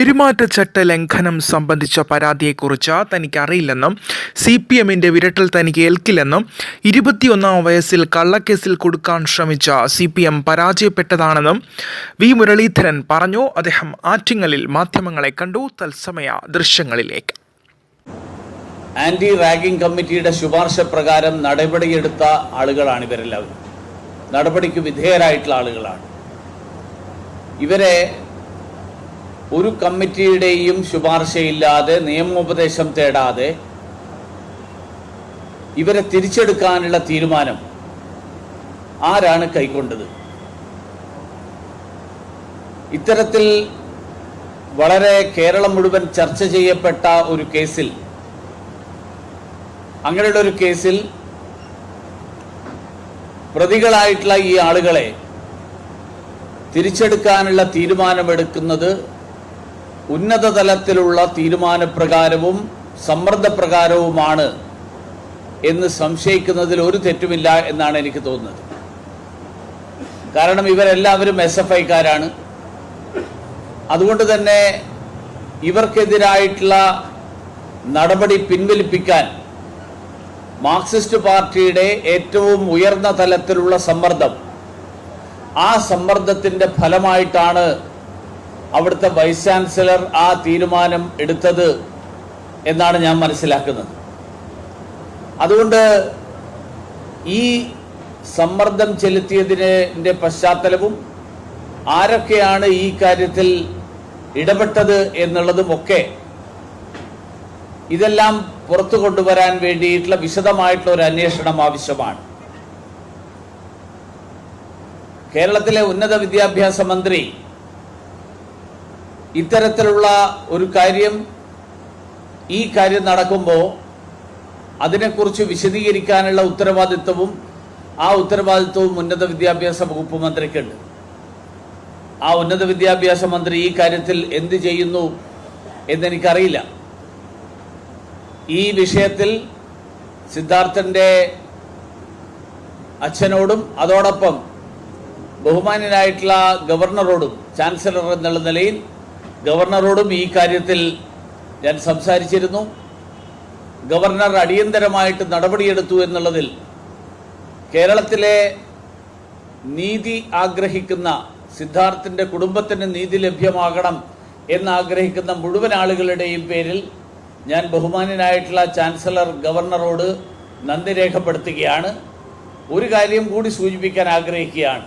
പെരുമാറ്റച്ചട്ട ലംഘനം സംബന്ധിച്ച പരാതിയെക്കുറിച്ച് തനിക്ക് അറിയില്ലെന്നും സി പി എമ്മിന്റെ വിരട്ടൽ തനിക്ക് ഏൽക്കില്ലെന്നും ഇരുപത്തിയൊന്നാം വയസ്സിൽ കള്ളക്കേസിൽ കൊടുക്കാൻ ശ്രമിച്ച സി പി എം പരാജയപ്പെട്ടതാണെന്നും വി മുരളീധരൻ പറഞ്ഞു. അദ്ദേഹം ആറ്റിങ്ങലിൽ മാധ്യമങ്ങളെ കണ്ടു. തത്സമയ ദൃശ്യങ്ങളിലേക്ക്. ആന്റി റാഗിംഗ് കമ്മിറ്റിയുടെ ശുപാർശ പ്രകാരം നടപടിയെടുത്ത ആളുകളാണ് ഇവരെല്ലാവരും. നടപടിക്ക് വിധേയരായിട്ടുള്ള ആളുകളാണ്. ഇവരെ ഒരു കമ്മിറ്റിയുടെയും ശുപാർശയില്ലാതെ നിയമോപദേശം തേടാതെ ഇവരെ തിരിച്ചെടുക്കാനുള്ള തീരുമാനം ആരാണ് കൈക്കൊണ്ടത്? ഇത്തരത്തിൽ വളരെ കേരളം മുഴുവൻ ചർച്ച ചെയ്യപ്പെട്ട ഒരു കേസിൽ അങ്ങനെയുള്ള ഒരു കേസിൽ പ്രതികളായിട്ടുള്ള ഈ ആളുകളെ തിരിച്ചെടുക്കാനുള്ള തീരുമാനമെടുക്കുന്നത് ഉന്നത തലത്തിലുള്ള തീരുമാനപ്രകാരവും സമ്മർദ്ദപ്രകാരവുമാണ് എന്ന് സംശയിക്കുന്നതിൽ ഒരു തെറ്റുമില്ല എന്നാണ് എനിക്ക് തോന്നുന്നത്. കാരണം ഇവരെല്ലാവരും എസ് എഫ് ഐക്കാരാണ്. അതുകൊണ്ട് തന്നെ ഇവർക്കെതിരായിട്ടുള്ള നടപടി പിൻവലിപ്പിക്കാൻ മാർക്സിസ്റ്റ് പാർട്ടിയുടെ ഏറ്റവും ഉയർന്ന തലത്തിലുള്ള സമ്മർദ്ദം ആ സമ്മർദ്ദത്തിന്റെ ഫലമായിട്ടാണ് അവിടുത്തെ വൈസ് ചാൻസലർ ആ തീരുമാനം എടുത്തത് എന്നാണ് ഞാൻ മനസ്സിലാക്കുന്നത്. അതുകൊണ്ട് ഈ സമ്മർദ്ദം ചെലുത്തിയതിന്റെ പശ്ചാത്തലവും ആരൊക്കെയാണ് ഈ കാര്യത്തിൽ ഇടപെട്ടത് എന്നുള്ളതുമൊക്കെ ഇതെല്ലാം പുറത്തു കൊണ്ടുവരാൻ വേണ്ടിയിട്ടുള്ള വിശദമായിട്ടുള്ള ഒരു അന്വേഷണം ആവശ്യമാണ്. കേരളത്തിലെ ഉന്നത വിദ്യാഭ്യാസ മന്ത്രി ഇത്തരത്തിലുള്ള ഒരു കാര്യം ഈ കാര്യം നടക്കുമ്പോൾ അതിനെക്കുറിച്ച് വിശദീകരിക്കാനുള്ള ഉത്തരവാദിത്വവും ആ ഉത്തരവാദിത്വവും ഉന്നത വിദ്യാഭ്യാസ വകുപ്പ് മന്ത്രിക്കുണ്ട്. ആ ഉന്നത വിദ്യാഭ്യാസ മന്ത്രി ഈ കാര്യത്തിൽ എന്ത് ചെയ്യുന്നു എന്നെനിക്കറിയില്ല. ഈ വിഷയത്തിൽ സിദ്ധാർത്ഥന്റെ അച്ഛനോടും അതോടൊപ്പം ബഹുമാന്യനായിട്ടുള്ള ഗവർണറോടും ചാൻസലർ എന്നുള്ള നിലയിൽ ഗവർണറോടും ഈ കാര്യത്തിൽ ഞാൻ സംസാരിച്ചിരുന്നു. ഗവർണർ അടിയന്തരമായിട്ട് നടപടിയെടുത്തു എന്നുള്ളതിൽ കേരളത്തിലെ നീതി ആഗ്രഹിക്കുന്ന സിദ്ധാർത്ഥിന്റെ കുടുംബത്തിന് നീതി ലഭ്യമാകണം എന്നാഗ്രഹിക്കുന്ന മുഴുവൻ ആളുകളുടെയും പേരിൽ ഞാൻ ബഹുമാനനായിട്ടുള്ള ചാൻസലർ ഗവർണറോട് നന്ദി രേഖപ്പെടുത്തുകയാണ്. ഒരു കാര്യം കൂടി സൂചിപ്പിക്കാൻ ആഗ്രഹിക്കുകയാണ്.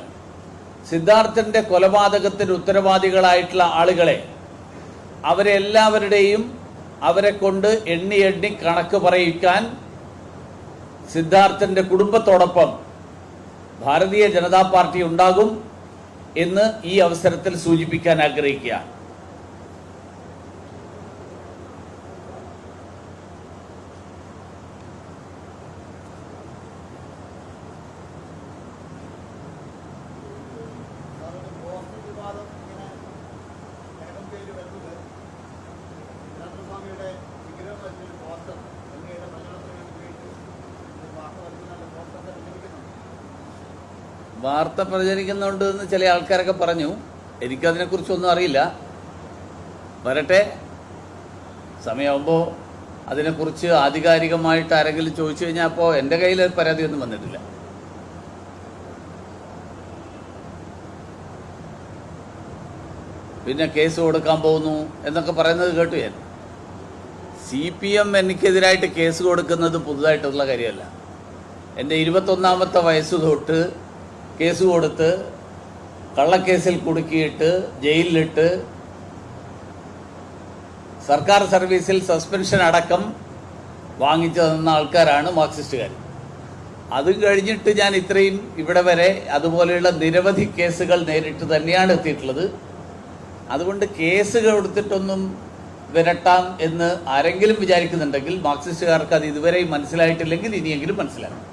സിദ്ധാർത്ഥന്റെ കൊലപാതകത്തിന് ഉത്തരവാദികളായിട്ടുള്ള ആളുകളെ അവരെ എല്ലാവരുടെയും അവരെ കൊണ്ട് എണ്ണി എണ്ണി കണക്ക് പറയിക്കാൻ സിദ്ധാർത്ഥന്റെ കുടുംബത്തോടൊപ്പം ഭാരതീയ ജനതാ പാർട്ടി ഉണ്ടാകും എന്ന് ഈ അവസരത്തിൽ സൂചിപ്പിക്കാൻ ആഗ്രഹിക്കുകയാണ് വാർത്ത പ്രചരിക്കുന്നുണ്ട് എന്ന് ചില ആൾക്കാരൊക്കെ പറഞ്ഞു. എനിക്കതിനെക്കുറിച്ചൊന്നും അറിയില്ല. വരട്ടെ. സമയമാകുമ്പോൾ അതിനെക്കുറിച്ച് ആധികാരികമായിട്ട് ആരെങ്കിലും ചോദിച്ചു കഴിഞ്ഞാൽ അപ്പോൾ എന്റെ കയ്യിൽ പരാതിയൊന്നും വന്നിട്ടില്ല. പിന്നെ കേസ് കൊടുക്കാൻ പോകുന്നു എന്നൊക്കെ പറയുന്നത് കേട്ടു ഞാൻ. സി പി എം എനിക്കെതിരായിട്ട് കേസ് കൊടുക്കുന്നത് പുതുതായിട്ടുള്ള കാര്യമല്ല. എന്റെ ഇരുപത്തൊന്നാമത്തെ വയസ്സ് തൊട്ട് കേസ് കൊടുത്ത് കള്ളക്കേസിൽ കുടുക്കിയിട്ട് ജയിലിലിട്ട് സർക്കാർ സർവീസിൽ സസ്പെൻഷൻ അടക്കം വാങ്ങിച്ചു തന്ന ആൾക്കാരാണ് മാർക്സിസ്റ്റുകാർ അത് കഴിഞ്ഞിട്ട് ഞാൻ ഇത്രയും ഇവിടെ വരെ അതുപോലെയുള്ള നിരവധി കേസുകൾ നേരിട്ട് തന്നെയാണ് എത്തിയിട്ടുള്ളത്. അതുകൊണ്ട് കേസ് കൊടുത്തിട്ടൊന്നും വിരട്ടാം എന്ന് ആരെങ്കിലും വിചാരിക്കുന്നുണ്ടെങ്കിൽ മാർക്സിസ്റ്റുകാർക്ക് അത് ഇതുവരെയും മനസ്സിലായിട്ടില്ലെങ്കിൽ ഇനിയെങ്കിലും മനസ്സിലാക്കും